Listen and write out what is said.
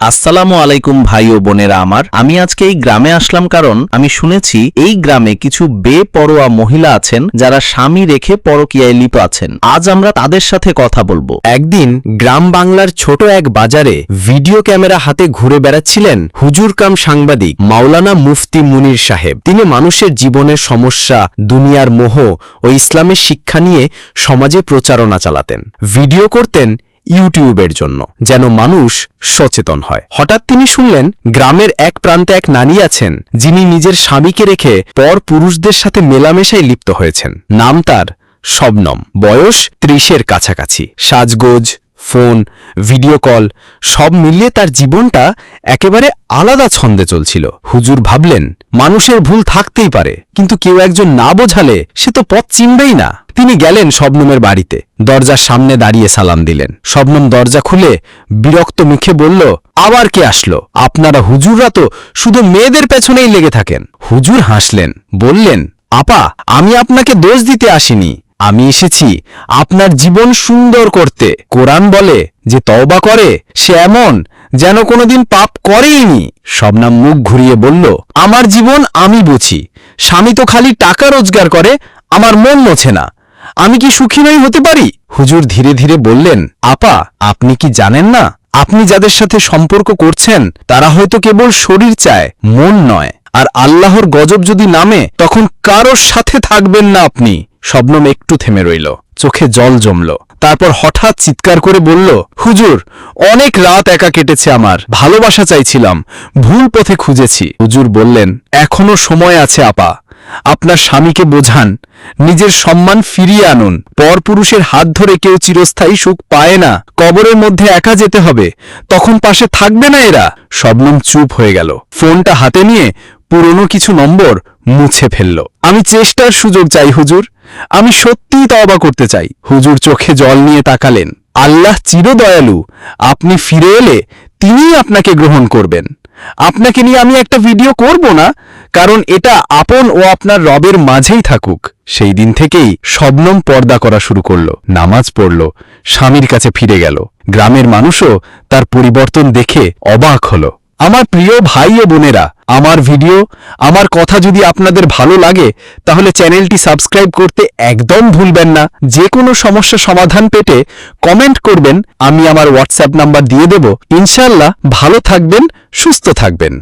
আসসালামু আলাইকুম ভাই ও বোনেরা আমার। আমি আজকে এই গ্রামে আসলাম কারণ আমি শুনেছি এই গ্রামে কিছু বেপরোয়া মহিলা আছেন যারা স্বামী রেখে পরকীয়ায় লিপ্ত আছেন। আজ আমরা তাদের সাথে কথা বলব। একদিন গ্রাম বাংলার ছোট এক বাজারে ভিডিও ক্যামেরা হাতে ঘুরে বেড়াচ্ছিলেন হুজুর কাম সাংবাদিক মাওলানা মুফতি মুনির সাহেব। তিনি মানুষের জীবনের সমস্যা, দুনিয়ার মোহ ও ইসলামের শিক্ষা নিয়ে সমাজে প্রচারণা চালাতেন। ভিডিও করতেন ইউটিউবের জন্য, যেন মানুষ সচেতন হয়। হঠাৎ তিনি শুনলেন, গ্রামের এক প্রান্তে এক নারী আছেন, যিনি নিজের স্বামীকে রেখে পর পুরুষদের সাথে মেলামেশায় লিপ্ত হয়েছেন। নাম তার শবনম। বয়স ত্রিশের কাছাকাছি। সাজগোজ, ফোন, ভিডিও কল, সব মিলিয়ে তার জীবনটা একেবারে আলাদা ছন্দে চলছিল। হুজুর ভাবলেন, মানুষের ভুল থাকতেই পারে, কিন্তু কেউ একজন না বোঝালে সে তো পথ চিনবেই না। তিনি গেলেন শবনমের বাড়িতে। দরজার সামনে দাঁড়িয়ে সালাম দিলেন। শবনম দরজা খুলে বিরক্ত মুখে বলল, আবার কে আসলো? আপনারা হুজুররা তো শুধু মেয়েদের পেছনেই লেগে থাকেন। হুজুর হাসলেন, বললেন, আপা, আমি আপনাকে দোষ দিতে আসিনি। আমি এসেছি আপনার জীবন সুন্দর করতে। কোরআন বলে যে তওবা করে, সে এমন যেন কোনোদিন পাপ করেইনি। শবনাম মুখ ঘুরিয়ে বলল, আমার জীবন আমি বুঝি। স্বামী তো খালি টাকা রোজগার করে, আমার মন মোছে না। আমি কি সুখী নই হতে পারি? হুজুর ধীরে ধীরে বললেন, আপা, আপনি কি জানেন না? আপনি যাদের সাথে সম্পর্ক করছেন, তারা হয়তো কেবল শরীর চায়, মন নয়। আর আল্লাহর গজব যদি নামে, তখন কারোর সাথে থাকবেন না আপনি। শবনম একটু থেমে রইল, চোখে জল জমল। তারপর হঠাৎ চিৎকার করে বলল, হুজুর, অনেক রাত একা কেটেছে আমার, ভালোবাসা চাইছিলাম, ভুল পথে খুঁজেছি। হুজুর বললেন, এখনও সময় আছে, আপা। আপনার স্বামীকে বোঝান, নিজের সম্মান ফিরিয়ে আনুন। পরপুরুষের হাত ধরে কেউ চিরস্থায়ী সুখ পায় না। কবরের মধ্যে একা যেতে হবে, তখন পাশে থাকবে না এরা। শবনম চুপ হয়ে গেল। ফোনটা হাতে নিয়ে পুরনো কিছু নম্বর মুছে ফেলল। আমি চেষ্টার সুযোগ চাই, হুজুর। আমি সত্যিই তওবা করতে চাই। হুজুর চোখে জল নিয়ে তাকালেন। আল্লাহ চিরদয়ালু। আপনি ফিরে এলে তিনিই আপনাকে গ্রহণ করবেন। আপনাকে নিয়ে আমি একটা ভিডিও করব না? কারণ এটা আপন ও আপনার রবের মাঝেই থাকুক। সেই দিন থেকেই শবনম পর্দা করা শুরু করল, নামাজ পড়ল, স্বামীর কাছে ফিরে গেল। গ্রামের মানুষও তার পরিবর্তন দেখে অবাক হল। আমার প্রিয় ভাই ও বোনেরা, আমার ভিডিও, আমার কথা যদি আপনাদের ভালো লাগে, তাহলে চ্যানেলটি সাবস্ক্রাইব করতে একদম ভুলবেন না। যে কোনো সমস্যা সমাধান পেতে কমেন্ট করবেন, আমি আমার হোয়াটসঅ্যাপ নাম্বার দিয়ে দেব। ইনশাল্লাহ ভালো থাকবেন, সুস্থ থাকবেন।